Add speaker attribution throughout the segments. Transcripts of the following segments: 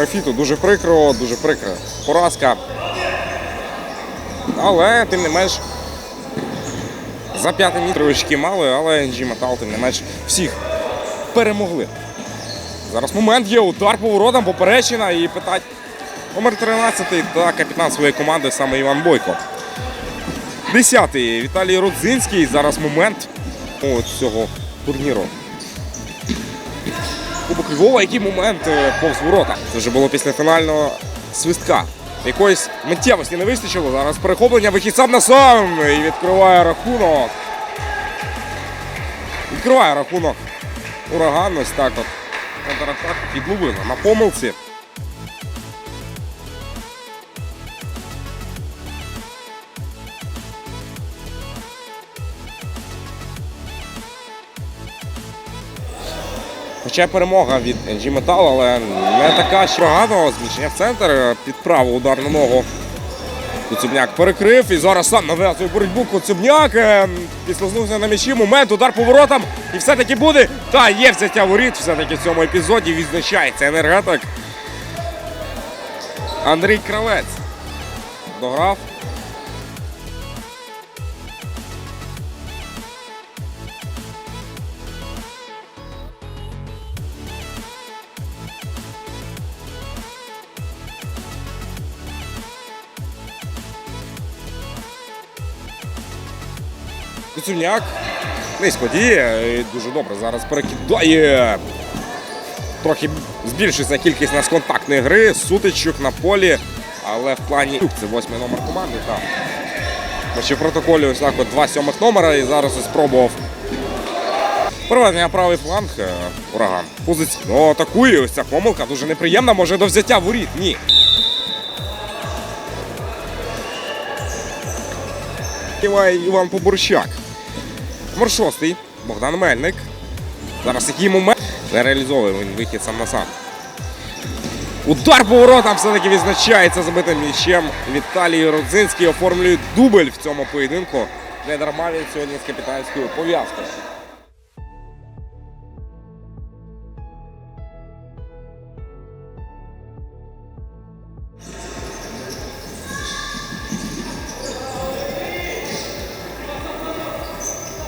Speaker 1: Графіту дуже прикро, дуже прикра поразка. Але тим не менш за п'ятий місце очки мали, але NG Metal тим не менш всіх перемогли. Зараз момент є удар поворотом, поперечина і питать номер 13 та капітан своєї команди саме Іван Бойко. Десятий Віталій Родзинський. Зараз момент цього турніру. Кубок Львова, який момент е, повз ворота. Це вже було після фінального свистка. Якоїсь миттєвості не вистачило. Зараз перехоплення, вихід сам на сам і відкриває рахунок. Відкриває рахунок. Ураган ось так от. Контратак підловили на помилці. Хоча перемога від NG Metal, але не така що погано. Зміщення в центр під праву ударну ногу. Коцюбняк перекрив і зараз сам нав'язує боротьбу. Коцюбняк е, підслизнувся на м'ячі. Момент, удар поворотом. І все-таки буде. Та є взяття воріт. Все-таки в цьому епізоді відзначається енергетик. Андрій Кравець. Дограв. Коцюбняк низько діє і дуже добре зараз перекидає. Трохи збільшується кількість нас контактної гри, сутичок на полі, але в плані це восьмий номер команди. Так. Ще в протоколі ось так от два сьомих номера і зараз ось спробував. Проведення правий фланг, ураган. Позиційно атакує. Ось ця помилка дуже неприємна, може до взяття воріт. Ні. Киває Іван Поборщак. Номер шостий. Богдан Мельник. Зараз який момент не реалізовує він вихід сам на сам. Удар по воротам все-таки відзначається забитим м'ячем. Віталій Родзинський оформлює дубль в цьому поєдинку. Не дарма він сьогодні з капітанською пов'язкою.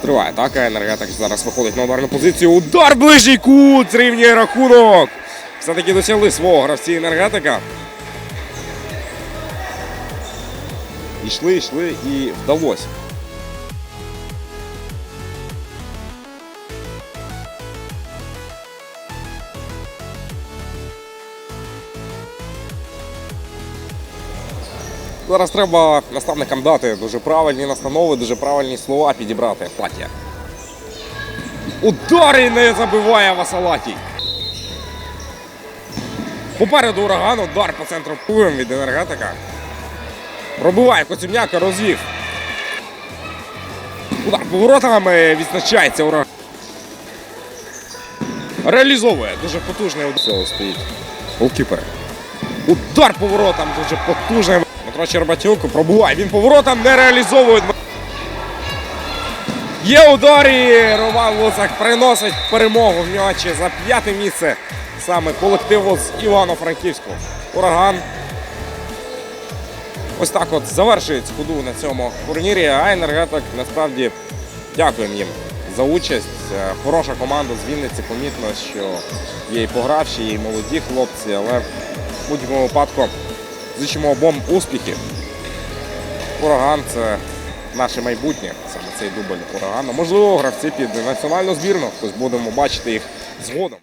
Speaker 1: Триває атака. Енергетик зараз виходить на ударну позицію. Удар ближній кут! Зрівнює рахунок. Все-таки досягли свого гравці енергетика. Ішли, йшли і вдалося. Зараз треба наставникам дати дуже правильні настанови, дуже правильні слова підібрати. Платія. Удар і не забиває Васалатій. Попереду ураган, удар по центру пуєм від енергетика. Пробиває Коцюбняка, розвів. Удар поворотами відзначається ураган. Реалізовує дуже потужний удар. Цього стоїть. Голкіпер. Удар поворотом дуже потужний. Дмитро Щербатюк пробуває. Він поворотом не реалізовує. Є удар і Роман Луцак приносить перемогу в м'ячі за п'яте місце саме колективу з Івано-Франківського. Ураган. Ось так от завершують ходу на цьому турнірі. А енергетик насправді дякуємо їм за участь. Е, Хороша команда з Вінниці. Помітно, що є і погравші, і молоді хлопці, але в будь-якому випадку зичимо обом успіхів. Ураган це наше майбутнє, саме цей дубль урагану. Можливо, гравці під національну збірну. Тобто будемо бачити їх згодом.